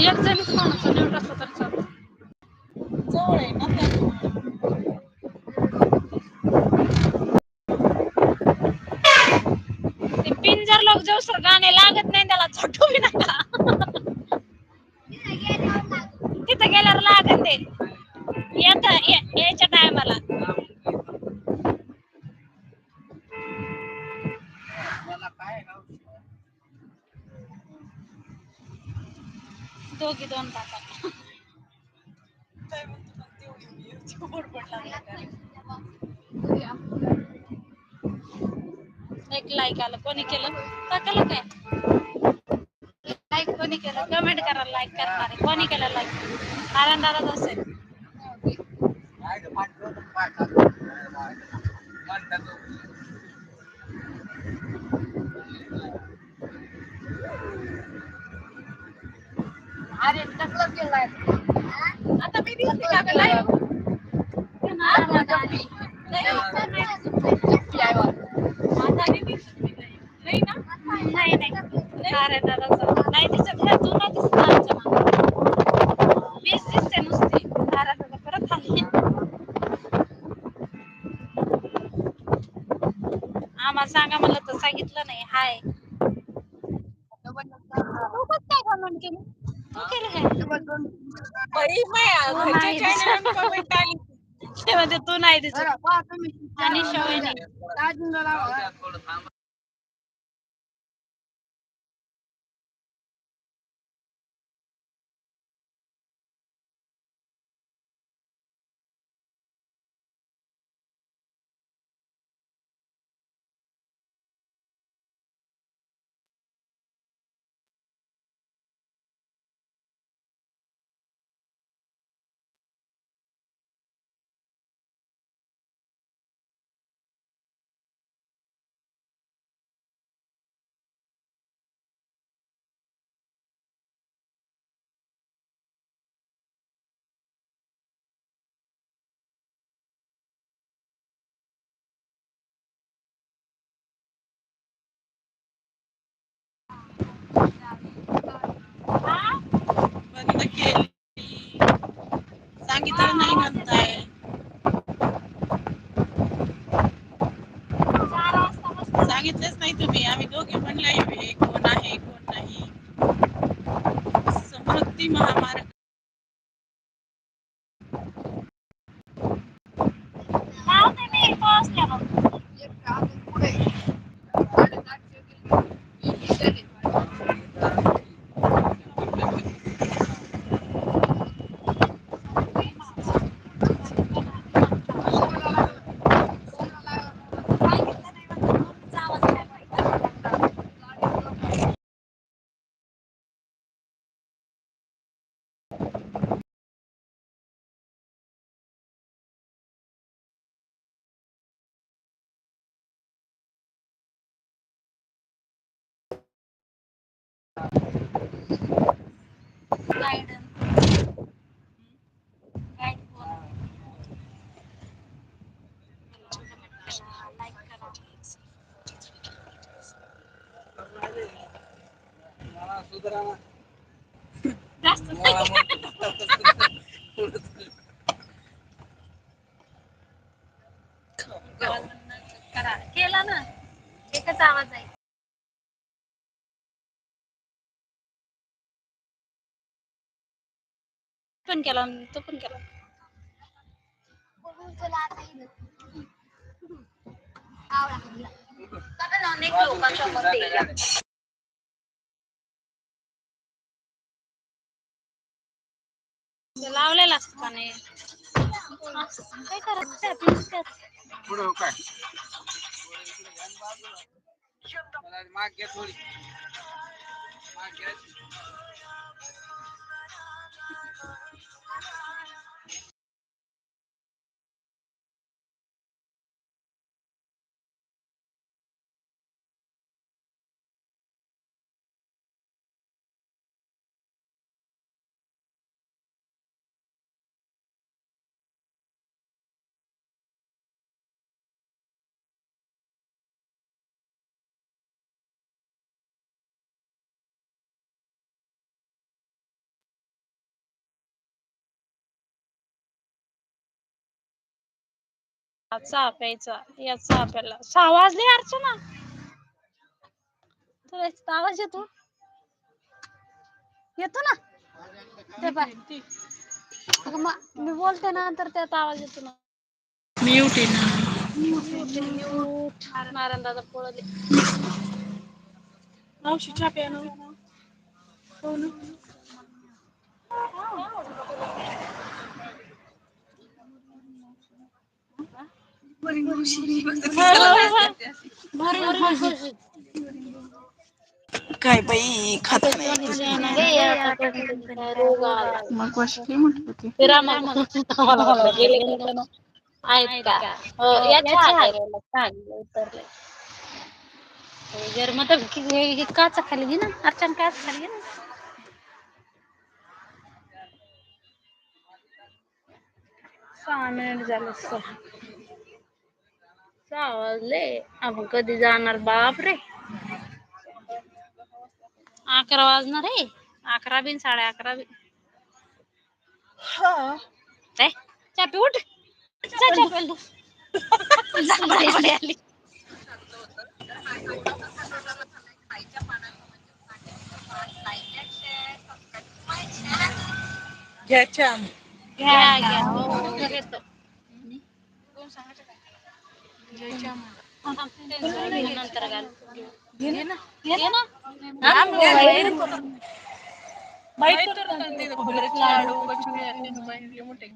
एक जणच माणूस नीट असला तर चालतं. जवळ आहे ना. ते पिन जर लोक जाऊ गाणे लागत नाही त्याला छोटू बी नका गेल्यावर लागत ते येत यायच्या टायमाला. दोघी दोन तासात. काय म्हणतो ना, तेवढी मिरची बडबड लागली काय. एक लाईक आलं कोणी केलं? टाकलं काय? लाईक कोणी केलं कमेंट करा लाईक करणारे कोणी केलं लाईक आनंदालाच असेल अरे कसला केलाय आता मी दिसते का गं live? आता नाही दिसत मी live. नाही ना? नाही नाही आनंदालाच नाही दिसत ना तू नाही दिसत आमच्या मागं. मीच दिसते नुसती आनंदाला परत आली आम्हाला सांगा मला तर सांगितलं नाही. हाय. काय केलं? तू केलं काय? बाई, माया हो, घरच्या नाही channel वर comment आली. ते म्हणते तू नाही दिसत. आणि बंद केली. सांगितलं नाही म्हणताय सांगितलंच नाही तुम्ही. आम्ही दोघे पण लाईव्ह आहे कोण आहे कोण नाही? समृद्धी महा लावते मी पोहोचल्यावर गाईडन्स गाईड कोण लाईक करा जास्त करा केला ना एकच आवाज आहे. पण केला तो पण केला. अनेक लोकांच्या मते ते लावलेला असतो का नाही काय. पुढं माग घ्या थोडी. माग घ्या. चहा प्यायचा या चहा प्यायला. सहा वाजले अर्चना. तुला याचा आवाज येतो? येतो ना? ते पाय मा- बोलते ना तर त्याचा आवाज येतो ना. म्यूट आहे ना. नारायण दादा पळले मावशी ना. हो ना. काय बाई खात आला मग बसली म्हटलं होती आहेत का जर मग काचा खाली घे ना? अर्चन काच खाली घे ना? सहा मिनिट झाले सहा सहा वाजले आपण कधी जाणार बाप रे अकरा वाजणार आहे. अकरा बिन साडे अकरा बिन चापी उठ. आली. घ्या चहा. घ्या घ्या. हो येतं. नंतर घाल घे ना घे ना माहीत लाडू कचोरी मोठे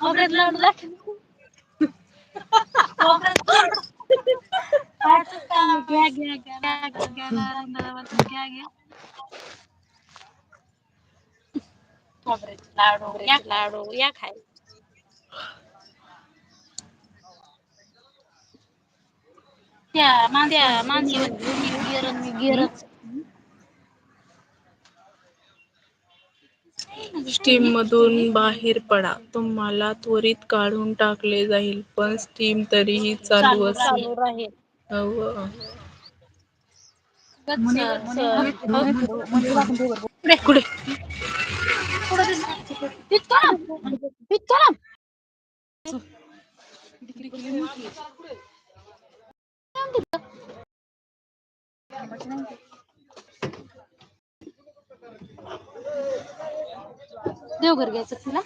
खोबऱ्यात लाडू खोबऱ्यात घ्या घ्या घ्या घ्या घ्या घ्या घ्या घ्या खोबऱ्याचे लाडू या लाडू या खाय त्या गिरच गिरच स्टीम मधून बाहेर पडा. तुम्हाला त्वरित काढून टाकले जाईल पण स्टीम तरीही चालू असेल. चालू राहील पुढे देवघर घ्यायचं तुला